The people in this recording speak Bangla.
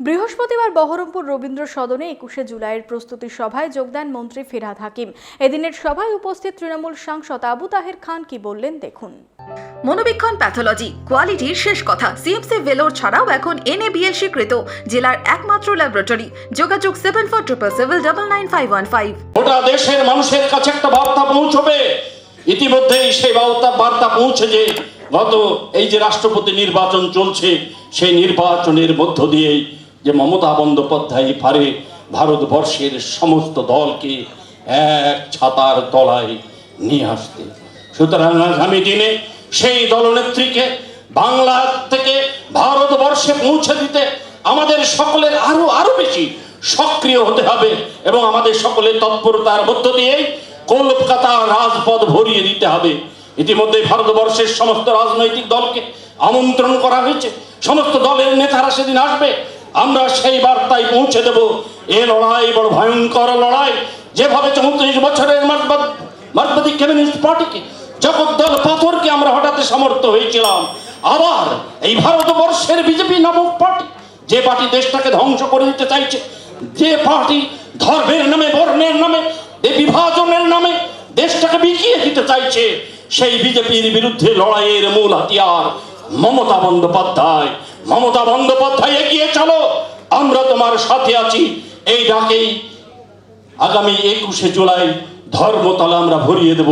বৃহস্পতিবার বহরমপুর রবীন্দ্র সদনে একুশে জুলাইয়ের প্রস্তুতি সভায় যোগদান মন্ত্রী ফিরহাদ হাকিম। এদিনের সভায় উপস্থিত তৃণমূল সাংসদ আবু তাহের খান কি বললেন দেখুন। মনোবীক্ষণ প্যাথোলজি কোয়ালিটির শেষ কথা। সিএমসি ভেলোর ছাড়াও এখন এনএবিএল স্বীকৃত জেলার একমাত্র ল্যাবরেটরি। যোগাযোগ seven four triple seven double nine five one five গোটা দেশের মানুষের কাছে একটা বার্তা পৌঁছবে। ইতিমধ্যেই সেই বার্তা বার্তা পৌঁছেছে গত এই যে রাষ্ট্রপতি নির্বাচন চলছে সেই নির্বাচনের মধ্য দিয়েই যে মমতা বন্দ্যোপাধ্যায় পারে ভারতবর্ষের সমস্ত দলকে এক ছাতার তলায় নিয়ে আসতে। সুতরাং আগামী দিনে সেই দলনেত্রীকে বাংলা থেকে ভারতবর্ষে পৌঁছে দিতে আমাদের সকলের আরও আরও বেশি সক্রিয় হতে হবে এবং আমাদের সকলের তৎপরতার মধ্য দিয়েই কলকাতা রাজপথ ভরিয়ে দিতে হবে। ইতিমধ্যে ভারতবর্ষের সমস্ত রাজনৈতিক দলকে আমন্ত্রণ করা হয়েছে। সমস্ত দলের নেতারা সেদিন আসবে। আমরা সেই বার্তায় পৌঁছে দেব। এ লড়াই বড় ভয়ঙ্কর লড়াই। যেভাবে চৌত্রিশ বছরের মার্কবাদ- কমিউনিস্ট পার্টিকে জগদ্দল পাথরকে আমরা হঠাৎ সমর্থ হয়েছিলাম। আবার এই ভারতবর্ষের বিজেপি নামক পার্টি যে পার্টি দেশটাকে ধ্বংস করে দিতে চাইছে, যে পার্টি ধর্মের নামে, বর্ণের নামে, এ বিভাজনের নামে দেশটাকে বিকিয়ে দিতে চাইছে, সেই বিজেপির বিরুদ্ধে লড়াইয়ের মূল হাতিয়ার মমতা বন্দ্যোপাধ্যায়। মমতা বন্দ্যোপাধ্যায় এগিয়ে চলো। আমরা তোমার সাথে আছি। এই ডাকেই আগামী একুশে জুলাই ধর্মতলা আমরা ভরিয়ে দেব।